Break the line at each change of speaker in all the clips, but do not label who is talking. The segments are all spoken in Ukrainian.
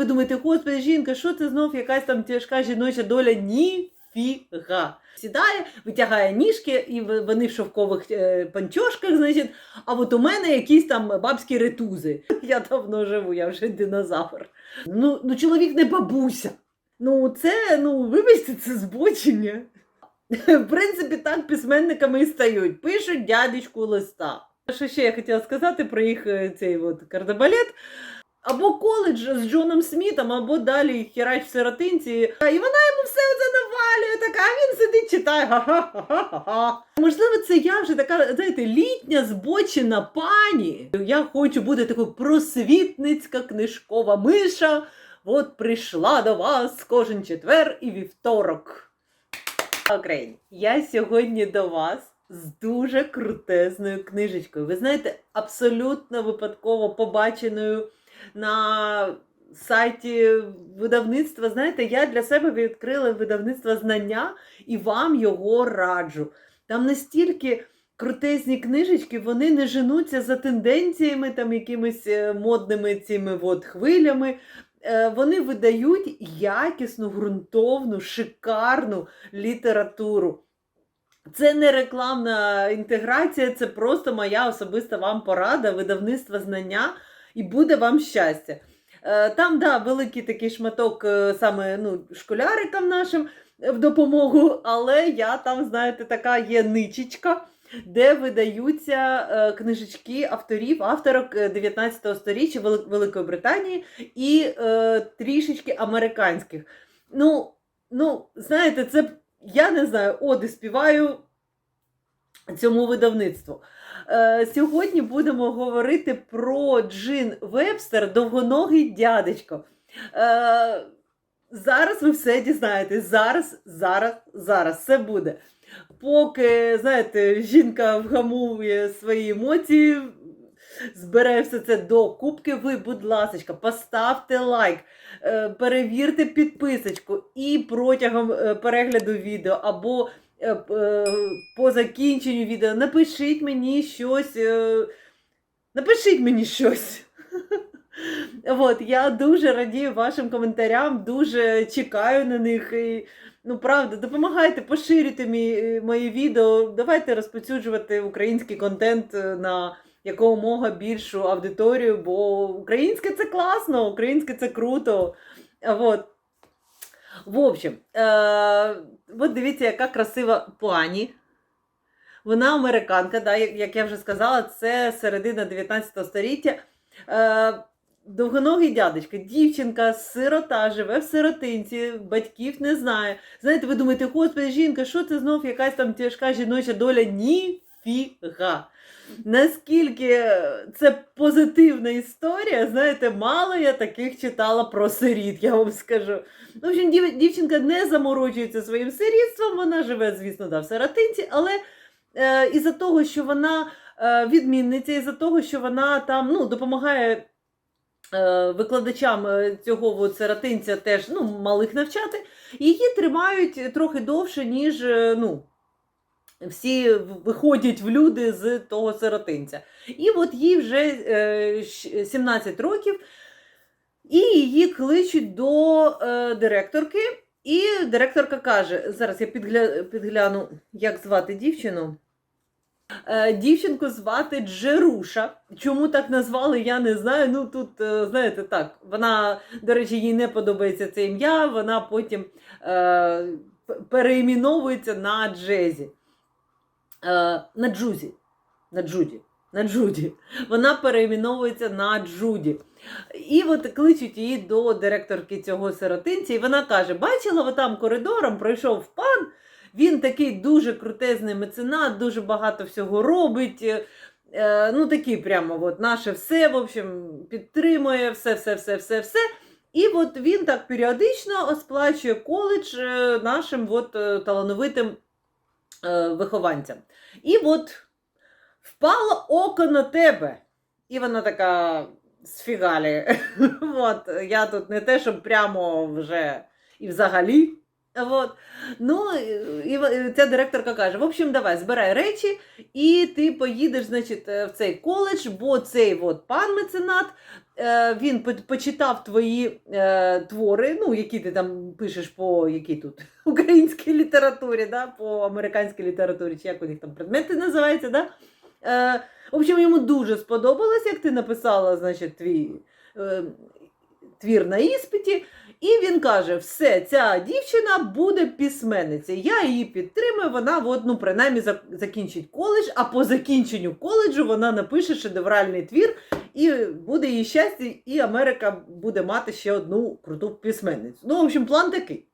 ви думаєте, господи, жінка, що це знов якась там тяжка жіноча доля? Ніфіга. Сідає, витягає ніжки, і вони в шовкових е, панчошках, значить, а от у мене якісь там бабські ретузи. Я давно живу, я вже динозавр. Ну, ну чоловік не бабуся. Ну, це, ну, вибачте, це збочення. В принципі, так письменниками і стають. Пишуть дядечку листа. Що ще я хотіла сказати про їх е, цей от кардебалет. Або коледж з Джоном Смітом, або далі хірач в сиротинці. І вона йому все це навалює, така, а він сидить, читає. Ха-ха-ха-ха-ха. Можливо, це я вже така, знаєте, літня збочена пані. Я хочу бути такою просвітницька книжкова миша. От прийшла до вас кожен четвер і вівторок. Окей, я сьогодні до вас з дуже крутезною книжечкою. Ви знаєте, абсолютно випадково побаченою на сайті видавництва. Знаєте, я для себе відкрила видавництво знання і вам його раджу. Там настільки крутезні книжечки, вони не женуться за тенденціями, там якимись е, модними цими от хвилями. Е, Вони видають якісну, ґрунтовну, шикарну літературу. Це не рекламна інтеграція, це просто моя особиста вам порада, видавництво знання, і буде вам щастя. Е, Там, да, великий такий шматок е, саме ну, школярикам нашим в допомогу, але я там, знаєте, така є ничечка, де видаються е, книжечки авторів, авторок е, 19 століття Вели- Великої Британії і е, трішечки американських. Ну, ну, знаєте, це я не знаю, оди співаю цьому видавництву. Е, сьогодні будемо говорити про Джин Вебстер, довгоногий дядечко. Е, зараз ви все дізнаєтесь. Зараз, зараз, зараз все буде. Поки, знаєте, жінка вгамує свої емоції, збере все це до кубки, ви, будь ласка, поставте лайк, е, перевірте підписочку і протягом перегляду відео або по закінченню відео напишіть мені щось. е, Напишіть мені щось. От, я дуже радію вашим коментарям, дуже чекаю на них. І, ну, правда, допомагайте, поширюйте мої відео. Давайте розповсюджувати український контент е, на якомога більшу аудиторію, бо українське це класно, українське це круто. От. В общем, е, от дивіться, яка красива пані. Вона американка, да, як, я вже сказала, це середина 19 століття. Е, довгоногий дядечко, дівчинка, сирота, живе в сиротинці, батьків не знає. Знаєте, ви думаєте, господи, жінка, що це знов якась там тяжка жіноча доля? Ніфіга. Наскільки це позитивна історія, знаєте, мало я таких читала про сиріт, я вам скажу. Ну, в общем, дів- дівчинка не заморочується своїм сирітством, вона живе, звісно, да, в сиротинці, але е, із-за того, що вона е, відмінниця, із-за того, що вона там ну, допомагає е, викладачам е, цього от, сиротинця теж ну, малих навчати, її тримають трохи довше, ніж е, ну, всі виходять в люди з того сиротинця. І от їй вже е, 17 років, і її кличуть до е, директорки. І директорка каже: зараз я підгля... підгляну, як звати дівчину. Е, дівчинку звати Джеруша. Чому так назвали, я не знаю. Ну тут, е, знаєте, так, вона, до речі, їй не подобається це ім'я, вона потім е, переіменовується на Джезі. Е, на Джузі. На Джуді. На Джуді. Вона переіменовується на Джуді. І от кличуть її до директорки цього сиротинця, і вона каже: бачила, отам коридором пройшов пан. Він такий дуже крутезний меценат, дуже багато всього робить. е, е, ну, такий прямо от наше все, в общем, підтримує все, все, все, все, все. І от він так періодично сплачує коледж нашим от, талановитим вихованцям. І от впало око на тебе. І вона така сфігалі. От, я тут не те, щоб прямо вже і взагалі. От. Ну, і ця директорка каже: в общем, давай, збирай речі, і ти поїдеш, значить, е, в цей коледж, бо цей от пан меценат е, він почитав твої е, твори, ну, які ти там пишеш по якій тут українській літературі, да, по американській літературі, чи як у них там предмети називаються, да? В общем, йому дуже сподобалось, як ти написала, значить, твій твір на іспиті. І він каже: все, ця дівчина буде письменницею. Я її підтримую. Вона от, ну, принаймні закінчить коледж, а по закінченню коледжу вона напише шедевральний твір, і буде її щастя, і Америка буде мати ще одну круту письменницю. Ну, в общем, план такий.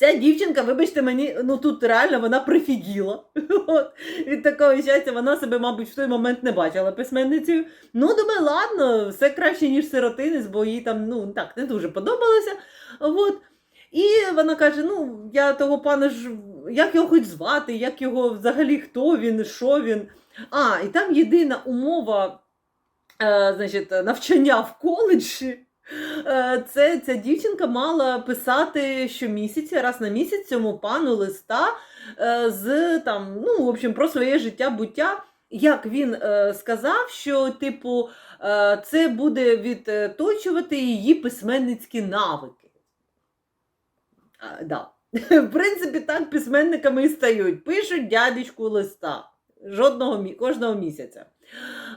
Ця дівчинка, вибачте мені, ну тут реально вона прифігіла. Від такого щастя вона себе, мабуть, в той момент не бачила письменницею. Ну, думаю, ладно, все краще, ніж сиротинець, бо їй там ну, так не дуже подобалося. От. І вона каже: ну, я того пана ж, як його хоч звати, як його взагалі, хто він, що він. А, і там єдина умова е, значить, навчання в коледжі. Е, Це ця дівчинка мала писати щомісяця, раз на місяць цьому пану листа е, з там, ну, в общем, про своє життя буття. Як він е, сказав, що, типу, це буде відточувати її письменницькі навики. Да. В принципі, так письменниками і стають. Пишуть дядечку листа жодного кожного місяця.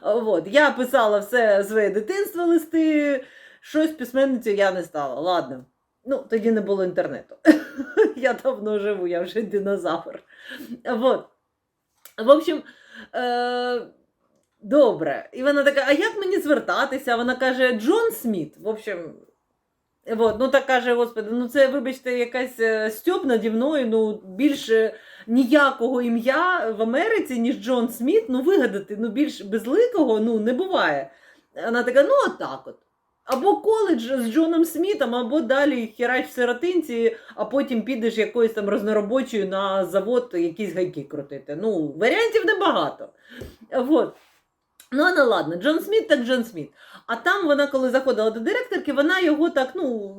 От. Я писала все своє дитинство листи, щось письменницею я не стала. Ладно. Ну, тоді не було інтернету. я давно живу, я вже динозавр. Вот. В общем, е- добре. І вона така: а як мені звертатися? Вона каже: Джон Сміт. В общем, Вот, ну так каже, господи, ну це, вибачте, якась е, стьоп наді мною, ну більше ніякого ім'я в Америці, ніж Джон Сміт, ну вигадати, ну більш безликого ну, не буває. Вона така, ну отак от. Або коледж з Джоном Смітом, або далі хірач в сиротинці, а потім підеш якоюсь там розноробочою на завод якісь гайки крутити. Ну, варіантів небагато. Вот. Ну, ну ладно, Джон Сміт так Джон Сміт. А там вона, коли заходила до директорки, вона його так, ну,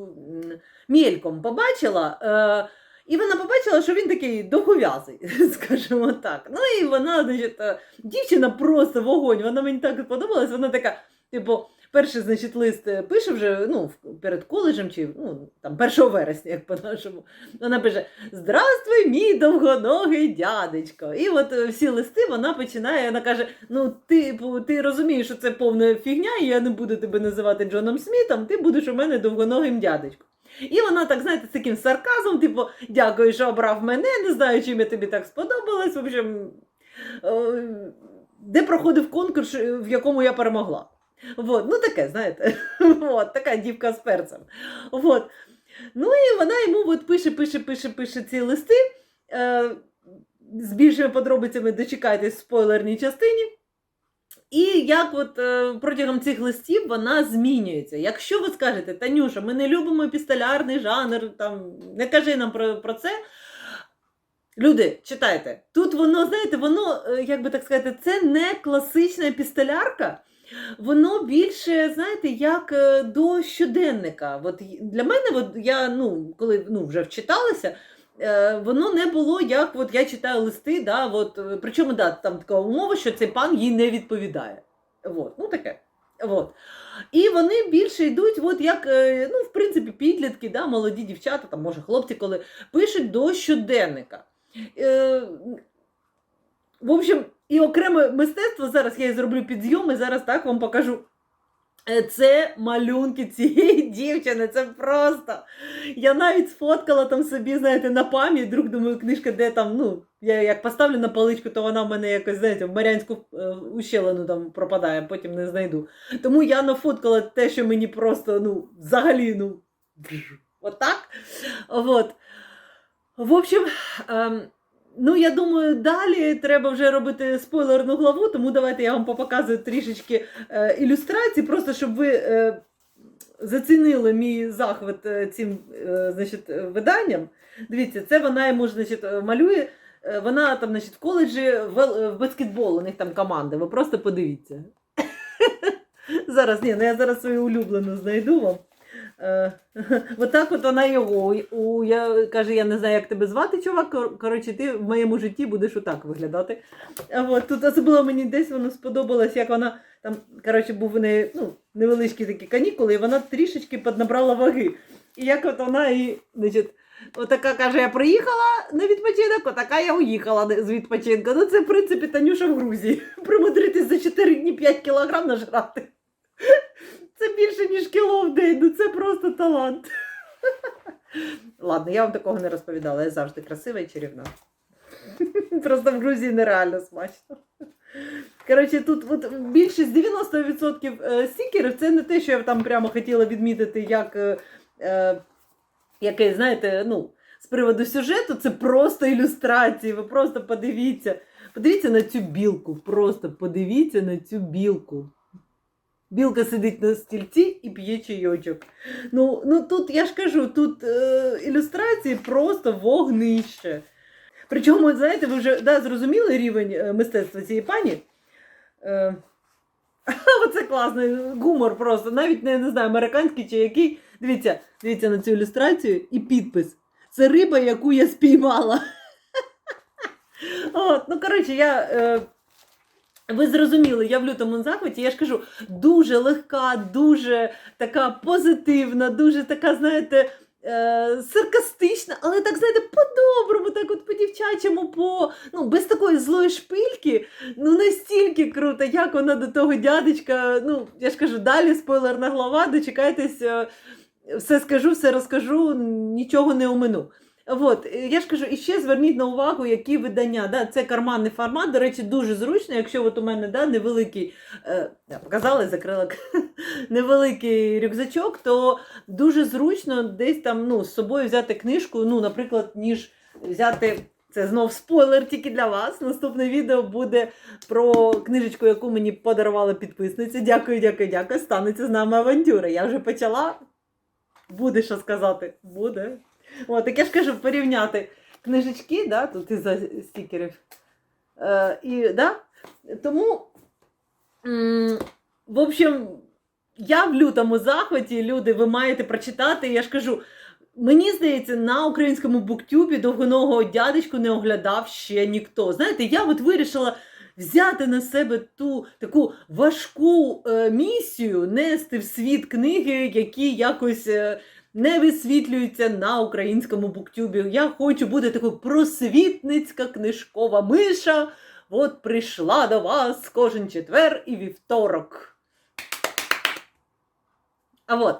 м, мельком побачила. Е, і вона побачила, що він такий довгов'язий, скажімо так. Ну і вона, значить, е, дівчина просто вогонь. Вона мені так сподобалась. Вона така, типу, перший, значить, лист е, пише вже ну, перед коледжем, чи ну, там 1 вересня, як по-нашому. Вона пише: Здравствуй, мій довгоногий дядечко. І от е, всі листи вона починає, вона каже: Ну, ти, ти розумієш, що це повна фігня, і я не буду тебе називати Джоном Смітом, ти будеш у мене довгоногим дядечком. І вона так, знаєте, з таким сарказмом, типу, дякую, що обрав мене, не знаю, чим я тобі так сподобалась. В общем, е, де проходив конкурс, в якому я перемогла. Вот, ну таке, знаєте, вот, така дівка з перцем. Вот. Ну і вона йому от пише, пише, пише, пише ці листи. Е, з більшими подробицями дочекайтесь в спойлерній частині. І як от е, протягом цих листів вона змінюється. Якщо ви скажете, Танюша, ми не любимо епістолярний жанр, там, не кажи нам про, про це. Люди, читайте. Тут воно, знаєте, воно, е, як би так сказати, це не класична епістолярка. Воно більше, знаєте, як е, до щоденника. От для мене, от я ну, коли ну, вже вчиталася, е, воно не було як от я читаю листи, да, от, е, причому да, там така умова, що цей пан їй не відповідає. От, ну таке. От. І вони більше йдуть, от як, ну, в принципі, підлітки, да, молоді дівчата, там, може, хлопці, коли пишуть до щоденника. Е, в общем, і окреме мистецтво зараз я і зроблю і зараз так вам покажу. Е, Це малюнки цієї дівчини, це просто. Я навіть сфоткала там собі, знаєте, на пам'ять, друг думаю, книжка, де там, ну, я як поставлю на поличку, то вона в мене якось, знаєте, в Марянську е, ущелину там пропадає, потім не знайду. Тому я нафоткала те, що мені просто, ну, взагалі, ну, отак. Вот. В общем, ем, ну я думаю, далі треба вже робити спойлерну главу, тому давайте я вам попоказую трішечки е, ілюстрацій, просто щоб ви е, зацінили мій захват е, цим е, значить, виданням. Дивіться, це вона йому значить, малює. Е, Вона там, значить, в коледжі в, е, в баскетбол, у них там команда. Ви просто подивіться. Зараз, ні, ну я зараз свою улюблену знайду вам. Е, Отак от вона його. У, я, каже, я не знаю, як тебе звати, чувак. Коротше, ти в моєму житті будеш отак виглядати. А от тут особливо мені десь воно сподобалось, як вона там, коротше, був у неї ну, невеличкі такі канікули, і вона трішечки поднабрала ваги. І як от вона і, значить, отака каже, я приїхала на відпочинок, отака я уїхала з відпочинку. Ну, це, в принципі, Танюша в Грузії. Примудритись за 4 дні 5 кілограм нажрати. Це більше, ніж кіло в день. Ну це просто талант. Ладно, я вам такого не розповідала. Я завжди красива і чарівна. Просто в Грузії нереально смачно. Коротше, тут от більшість 90% е, стікерів це не те, що я там прямо хотіла відмітити, як е, е, знаєте, ну, з приводу сюжету, це просто ілюстрації. Ви просто подивіться. Подивіться на цю білку. Просто подивіться на цю білку. Білка сидить на стільці і п'є чайочок. Ну, ну тут я ж кажу, тут е, ілюстрації просто вогнище. Причому, знаєте, ви вже да, зрозуміли рівень е, мистецтва цієї пані. Е, оце класний гумор просто, навіть не, не знаю, американський чи який. Дивіться, дивіться на цю ілюстрацію і підпис. Це риба, яку я спіймала. От, ну, коротше, я. Е, ви зрозуміли, я в лютому захваті, я ж кажу, дуже легка, дуже така позитивна, дуже така, знаєте, е, саркастична, але так, знаєте, по-доброму, так от по-дівчачому, по, ну, без такої злої шпильки, ну настільки круто, як вона до того дядечка, ну, я ж кажу, далі спойлерна глава, дочекайтесь, е, все скажу, все розкажу, нічого не омину. От, е, я ж кажу, і ще зверніть на увагу, які видання. Да? Це карманний формат, до речі, дуже зручно, якщо от у мене да, невеликий, е, я показала закрила невеликий рюкзачок, то дуже зручно десь там ну, з собою взяти книжку, ну, наприклад, ніж взяти. Це знов спойлер тільки для вас. Наступне відео буде про книжечку, яку мені подарувала підписниця. Дякую, дякую, дякую. Станеться з нами авантюра. Я вже почала. Буде що сказати. Буде. От, так я ж кажу, порівняти книжечки, да, тут із-за стікерів. Е, і, да, тому, в общем, я в лютому захваті, люди, ви маєте прочитати. Я ж кажу, мені здається, на українському буктюбі довгоного дядечку не оглядав ще ніхто. Знаєте, я от вирішила взяти на себе ту таку важку е, місію нести в світ книги, які якось. Е, не висвітлюються на українському буктюбі. Я хочу бути такою просвітницька книжкова миша. От прийшла до вас кожен четвер і вівторок. А от,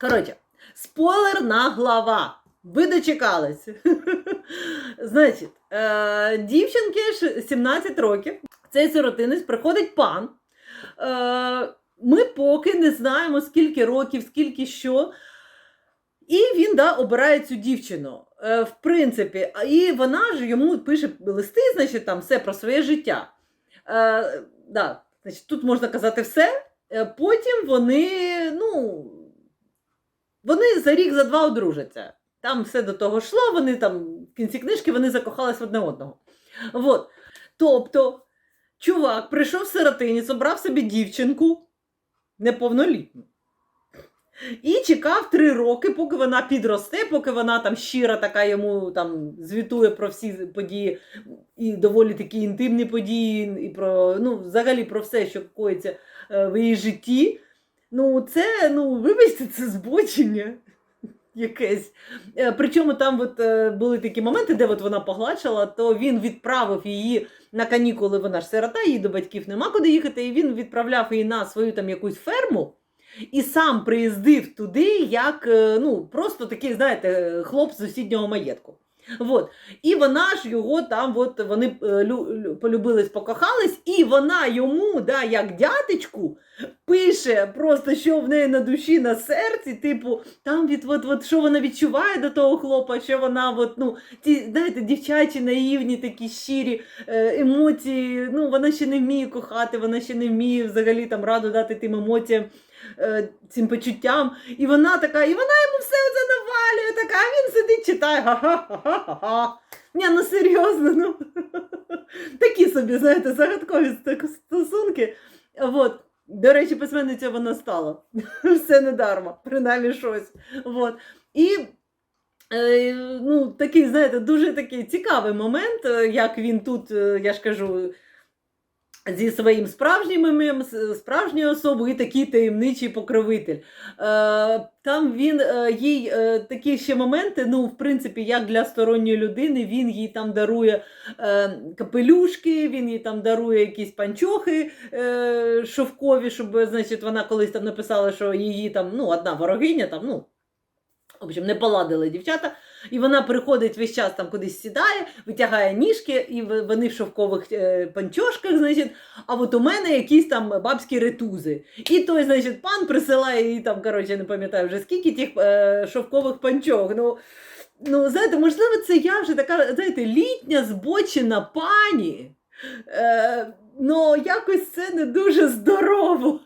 коротше, спойлерна глава. Ви дочекались. Значить, е, дівчинки 17 років. Цей сиротинець приходить пан. Е, ми поки не знаємо, скільки років, скільки що. І він да, обирає цю дівчину. Е, в принципі, і вона ж йому пише листи, значить, там все про своє життя. Е, да, значить, тут можна казати все. Е, потім вони, ну, вони за рік, за два одружаться. Там все до того йшло, вони там в кінці книжки вони закохались одне одного. От. Тобто, чувак прийшов в сиротинець, обрав собі дівчинку неповнолітню. І чекав три роки, поки вона підросте, поки вона там щира така йому там звітує про всі події, і доволі такі інтимні події, і про ну, взагалі про все, що коїться е, в її житті. Ну, це, ну, вибачте, це збочення якесь. Е, Причому там от, е, були такі моменти, де от вона погладшала, то він відправив її на канікули, вона ж сирота, їй до батьків нема куди їхати, і він відправляв її на свою там якусь ферму. І сам приїздив туди, як е, ну, просто такий, знаєте, хлоп з сусіднього маєтку. От. І вона ж його там, от, вони е, лю- лю- полюбились, покохались, і вона йому, да, як дятечку, пише просто, що в неї на душі, на серці, типу, там від, от, от, що вона відчуває до того хлопа, що вона, от, ну, ті, знаєте, дівчачі, наївні, такі щирі е, емоції. Ну, вона ще не вміє кохати, вона ще не вміє взагалі там раду дати тим емоціям цим почуттям. І вона така, і вона йому все це навалює, така, а він сидить, читає. Ха-ха-ха-ха-ха. Ні, ну серйозно, ну. Такі собі, знаєте, загадкові стосунки. От. До речі, письменниця вона стала. Все недарма, принаймні щось. От. І е, ну, такий, знаєте, дуже такий цікавий момент, е, як він тут, е, я ж кажу, зі своїм справжнім справжньою особою і такий таємничий покровитель. Е, там він е, їй е, такі ще моменти, ну, в принципі, як для сторонньої людини, він їй там дарує капелюшки, він їй там дарує якісь панчохи шовкові, щоб, значить, вона колись там написала, що її там, ну, одна ворогиня, там, ну, в общем, не поладили дівчата. І вона приходить весь час там кудись сідає, витягає ніжки, і вони в шовкових е, панчошках, значить, а от у мене якісь там бабські ретузи. І той, значить, пан присилає їй там, коротше, не пам'ятаю вже скільки тих е, шовкових панчох. Ну, ну, знаєте, можливо, це я вже така, знаєте, літня збочена пані. Е, ну, якось це не дуже здорово.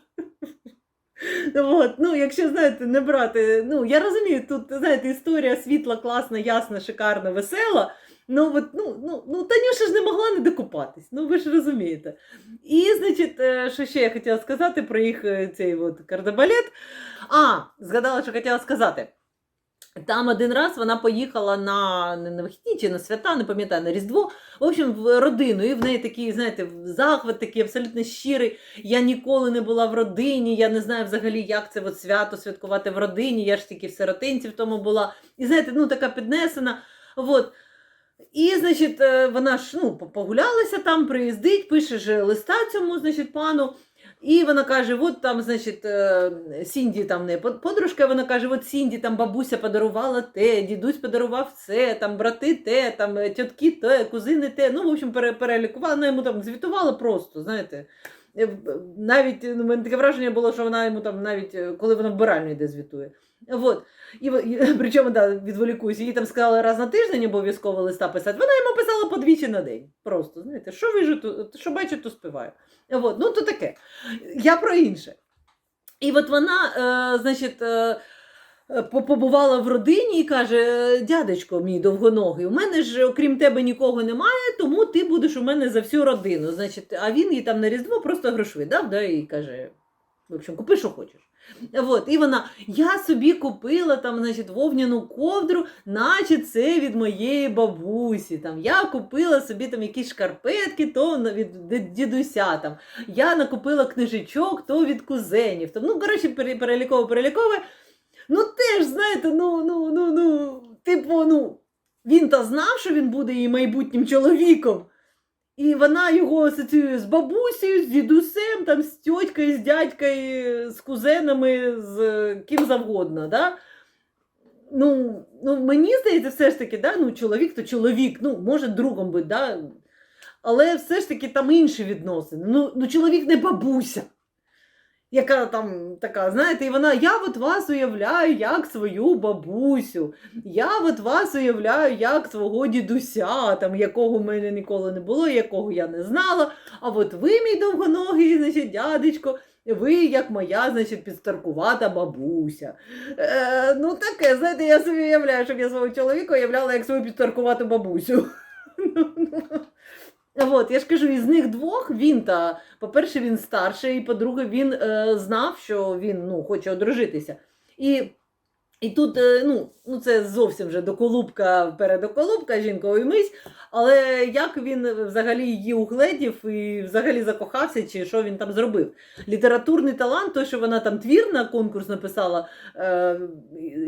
От, ну, якщо знаєте, не брати, ну я розумію, тут знаєте, історія світла, класна, ясна, шикарна, весела. Ну, от, ну, ну, ну, Танюша ж не могла не докупатись, ну ви ж розумієте. І, значить, е, що ще я хотіла сказати про їх е, цей от кардебалет. А, згадала, що хотіла сказати. Там один раз вона поїхала на, на вихідні чи на свята, не пам'ятаю, на Різдво, в общем, в родину. І в неї такий, знаєте, захват такий абсолютно щирий. Я ніколи не була в родині, я не знаю взагалі, як це от свято святкувати в родині. Я ж тільки в сиротинці в тому була. І знаєте, ну така піднесена. От. І, значить, е, вона ж ну, погулялася там, приїздить, пише ж листа цьому, значить, пану. І вона каже: от там, значить, е, Сінді там не подружка, вона каже: от Сінді там бабуся подарувала те, дідусь подарував це, там брати те, там е, тітки те, кузини те. Ну, в общем, перелікувала, вона йому там звітувала просто, знаєте. Е, Навіть ну, мене таке враження було, що вона йому там навіть коли вона вбиральню йде, звітує. Вот. І, причому да, відволікуюсь, їй там сказали раз на тиждень обов'язково листа писати. Вона йому писала подвічі на день. Просто, знаєте, що вижу, то, що бачу, то співаю. Вот. Ну, то таке. Я про інше. І от вона, е, значить, е, побувала в родині і каже: «Е, дядечко мій довгоногий, у мене ж окрім тебе нікого немає, тому ти будеш у мене за всю родину. Значить, а він їй там на Різдво просто грошви дав, да, і каже: в общем, купи, що хочеш. От, і вона, я собі купила там, значить, вовняну ковдру, наче це від моєї бабусі. Там, я купила собі там якісь шкарпетки, то від дідуся. Там. Я накупила книжечок, то від кузенів. Там, ну, коротше, пере- переліково перелікове. Ну, теж, знаєте, ну, ну, ну, ну, типу, ну, він то знав, що він буде її майбутнім чоловіком. І вона його асоціює з бабусею, з дідусем, там, з тьотькою, з дядькою, з кузенами, з е, ким завгодно. Да? Ну, ну, мені здається, все ж таки, да? ну, чоловік то чоловік, ну, може другом бути, да? але все ж таки там інші відносини. Ну, ну чоловік не бабуся. Яка там така, знаєте, і вона, я от вас уявляю як свою бабусю, я от вас уявляю як свого дідуся, там, якого в мене ніколи не було, якого я не знала. А от ви, мій довгоногий, значить, дядечко, ви як моя, значить, підстаркувата бабуся. Е, ну таке, знаєте, я собі уявляю, щоб я свого чоловіка уявляла як свою підстаркувату бабусю. От, я ж кажу, із них двох він та, по-перше, він старший, і по-друге, він е, знав, що він ну, хоче одружитися. І, і тут, е, ну, ну, це зовсім вже доколубка передоколубка, жінковий мись, але як він взагалі її угледів і взагалі закохався, чи що він там зробив? Літературний талант, то, що вона там твір на конкурс написала е,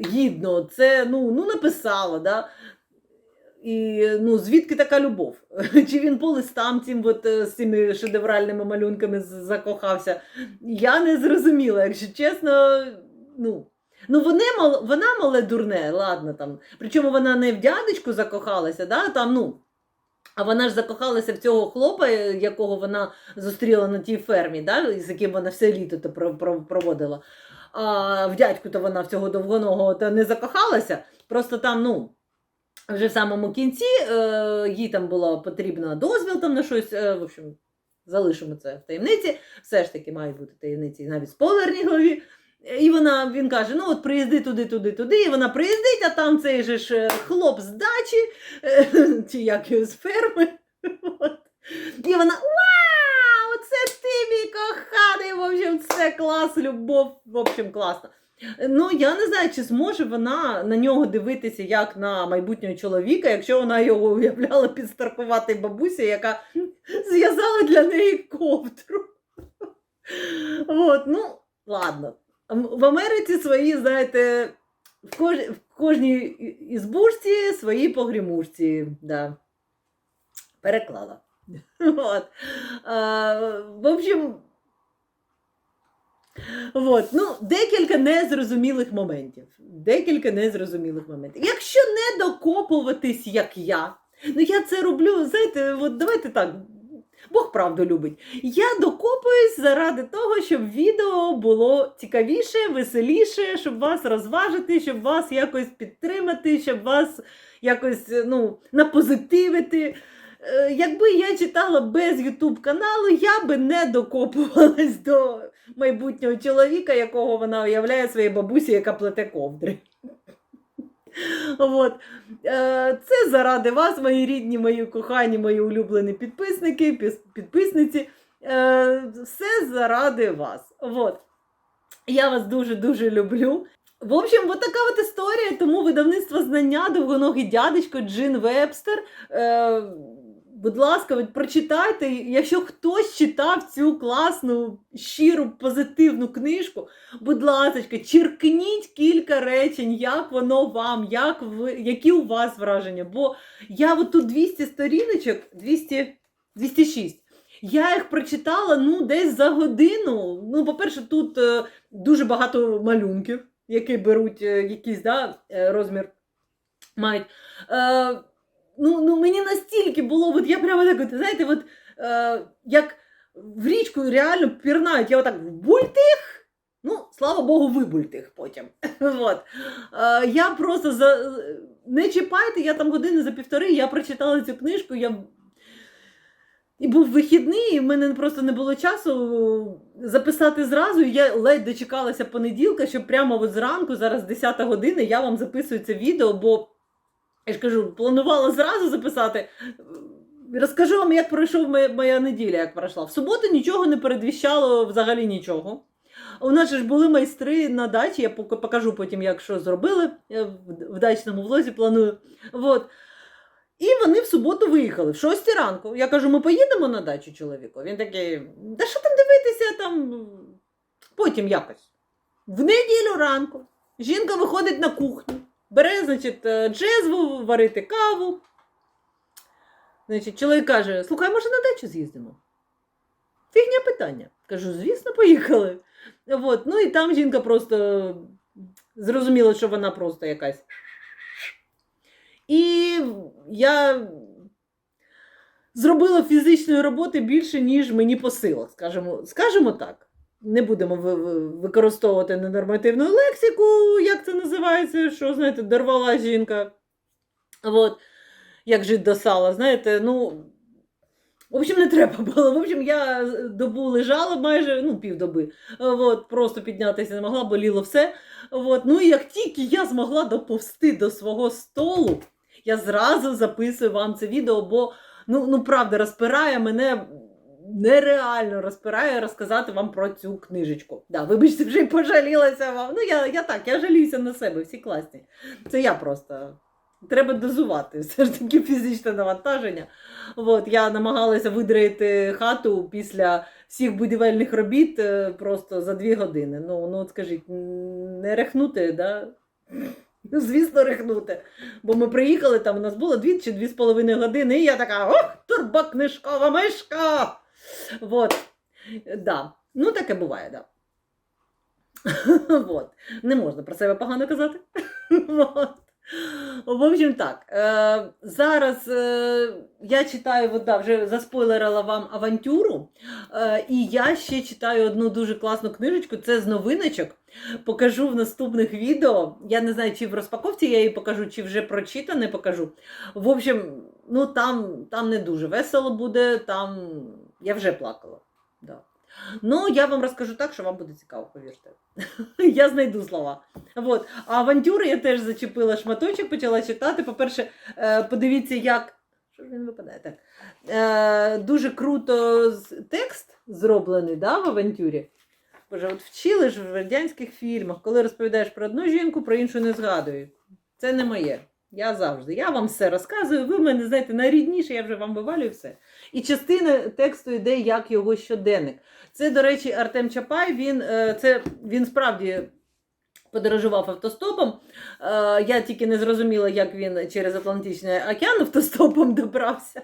гідно, це ну, ну написала. Да? І ну, звідки така любов? Чи він по листам цим от, е, з цими шедевральними малюнками закохався? Я не зрозуміла, якщо чесно. Ну, ну вони вона мале дурне, ладно там. Причому вона не в дядечку закохалася, да? там, ну, а вона ж закохалася в цього хлопа, е, якого вона зустріла на тій фермі, да? з яким вона все літо то про- про- проводила. А в дядьку то вона в цього довгоного не закохалася. Просто там, ну. Вже в самому кінці е, їй там було потрібно дозвіл там на щось. Е, в общем, залишимо це в таємниці. Все ж таки мають бути таємниці навіть спойлерні. І вона він каже: ну от приїзди туди, туди, туди. І вона приїздить, а там цей же ж е, хлоп з дачі, е, чи як його з ферми. От. І вона: Вау! Це ти мій коханий. В общем, це клас, любов. В общем, класно. Ну, я не знаю, чи зможе вона на нього дивитися як на майбутнього чоловіка, якщо вона його уявляла підстаркувати бабусі, яка зв'язала для неї ковдру. От, ну, ладно. В Америці свої, знаєте, в, кож... в кожній ізбушці свої погрімушці. Да. Переклала. От. А, в общем, От, ну, декілька незрозумілих моментів. Декілька незрозумілих моментів. Якщо не докопуватись, як я, ну я це роблю, знаєте, от давайте так. Бог правду любить. Я докопуюсь заради того, щоб відео було цікавіше, веселіше, щоб вас розважити, щоб вас якось підтримати, щоб вас якось ну, напозитивити. Е, Якби я читала без Ютуб каналу, я би не докопувалась до майбутнього чоловіка, якого вона уявляє своїй бабусі, яка плете ковдри. От. Е, Це заради вас, мої рідні, мої кохані, мої улюблені підписники, підписниці. Е, Все заради вас. От. Я вас дуже-дуже люблю. В общем, от така от історія, тому видавництво знання довгоногий дядечко Джин Вебстер. Будь ласка, прочитайте, якщо хтось читав цю класну, щиру, позитивну книжку, будь ласка, черкніть кілька речень, як воно вам, як ви, які у вас враження. Бо я от тут 200 сторіночок, 200, 206. Я їх прочитала ну, десь за годину. Ну, по-перше, тут е, дуже багато малюнків, які беруть е, якийсь да, е, розмір мають. Е, ну, ну, мені настільки було, от я прямо так, от, знаєте, от, е, як в річку реально пірнають, я отак бультих. Ну, слава Богу, вибультих потім. От. Е, я просто за... не чіпайте, я там години за півтори, я прочитала цю книжку, я... і був вихідний, і в мене просто не було часу записати зразу. І я ледь дочекалася понеділка, щоб прямо от зранку, зараз 10 година, я вам записую це відео, бо я ж кажу, планувала зразу записати. Розкажу вам, як пройшов моя, неділя, як пройшла. В суботу нічого не передвіщало взагалі нічого. У нас ж були майстри на дачі, я покажу потім, як що зробили. Я в, дачному влозі планую. Вот. І вони в суботу виїхали, в 6 ранку. Я кажу, ми поїдемо на дачу чоловіку. Він такий, та що там дивитися, там потім якось. В неділю ранку жінка виходить на кухню, бере, значить, е, джезву, варити каву. Значить, чоловік каже: слухай, може на дачу з'їздимо? Фігня питання. Кажу, звісно, поїхали. От. Ну і там жінка просто зрозуміла, що вона просто якась. І я зробила фізичної роботи більше, ніж мені по силах, скажімо, скажімо так. Не будемо ви- ви- використовувати ненормативну лексику, як це називається, що, знаєте, дорвала жінка. От. Як жити до сала, знаєте, ну. В общем, не треба було. В общем, я добу лежала майже ну, півдоби. От, просто піднятися не могла, боліло все. От. Ну і як тільки я змогла доповсти до свого столу, я зразу записую вам це відео, бо ну, ну правда розпирає мене. Нереально розпирає розказати вам про цю книжечку. Да, вибачте, вже й пожалілася вам. Ну, я, я так, я жаліюся на себе, всі класні. Це я просто. Треба дозувати все ж таки фізичне навантаження. От, я намагалася видраїти хату після всіх будівельних робіт е, просто за дві години. Ну, ну от скажіть, не рехнути, да? Звісно, рехнути. Бо ми приїхали, там у нас було дві чи дві з половиною години, і я така, ох, турбокнижкова мишка! Вот. Да. Ну, таке буває, да. Вот. Не можна про себе погано казати. Вот. В общем, так. Е, зараз е, я читаю, от, да, вже заспойлерила вам авантюру. Е, і я ще читаю одну дуже класну книжечку. Це з новиночок. Покажу в наступних відео. Я не знаю, чи в розпаковці я її покажу, чи вже прочитане покажу. В общем, ну там, там не дуже весело буде, там я вже плакала. Да. Ну, я вам розкажу так, що вам буде цікаво, повірте. Я знайду слова. Вот. А авантюри я теж зачепила шматочок, почала читати. По-перше, е, подивіться, як. Що ж він випадає? Так. Е, Дуже круто текст. зроблений да, в авантюрі. Боже, от вчили ж в радянських фільмах, коли розповідаєш про одну жінку, про іншу не згадую. Це не моє. Я завжди. Я вам все розказую, ви мене знаєте найрідніше, я вже вам вивалюю все. І частина тексту йде як його щоденник. Це, до речі, Артем Чапай. Він, е, це, він справді подорожував автостопом. Е, Я тільки не зрозуміла, як він через Атлантичний океан автостопом добрався.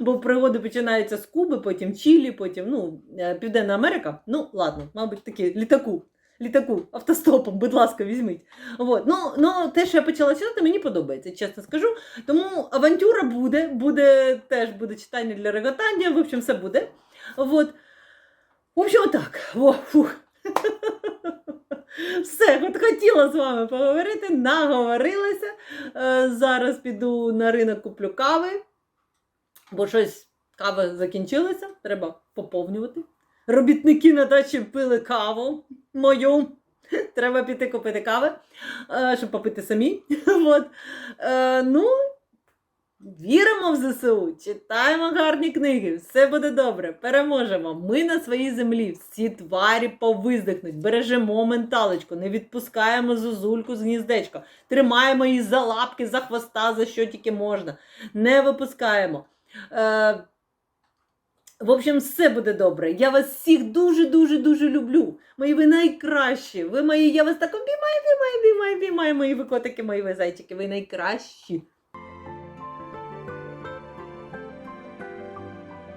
Бо пригоди починаються з Куби, потім Чилі, потім ну, е, Південна Америка. Ну, ладно, мабуть, таки літаку. Літаку автостопом, будь ласка, візьміть. От. Ну, ну, те, що я почала читати, мені подобається, чесно скажу. Тому авантюра буде, буде теж буде читання для реготання, в общем, все буде. От. В общем, отак. Во, фух. Все, от хотіла з вами поговорити, наговорилася. Е, зараз піду на ринок, куплю кави, бо щось кава закінчилася, треба поповнювати. Робітники на дачі пили каву мою. Треба піти купити кави, е, щоб попити самі. От. Е, ну, віримо в ЗСУ, читаємо гарні книги, все буде добре, переможемо. Ми на своїй землі, всі тварі повиздихнуть, бережемо менталочку, не відпускаємо зозульку з гніздечка, тримаємо її за лапки, за хвоста, за що тільки можна. Не випускаємо. Е, в общем, все буде добре. Я вас всіх дуже-дуже дуже люблю. Мої ви найкращі. Ви мої, я вас так обіймаю, обіймаю, обіймаю, обіймаю, мої ви котики, мої ви зайчики. Ви найкращі.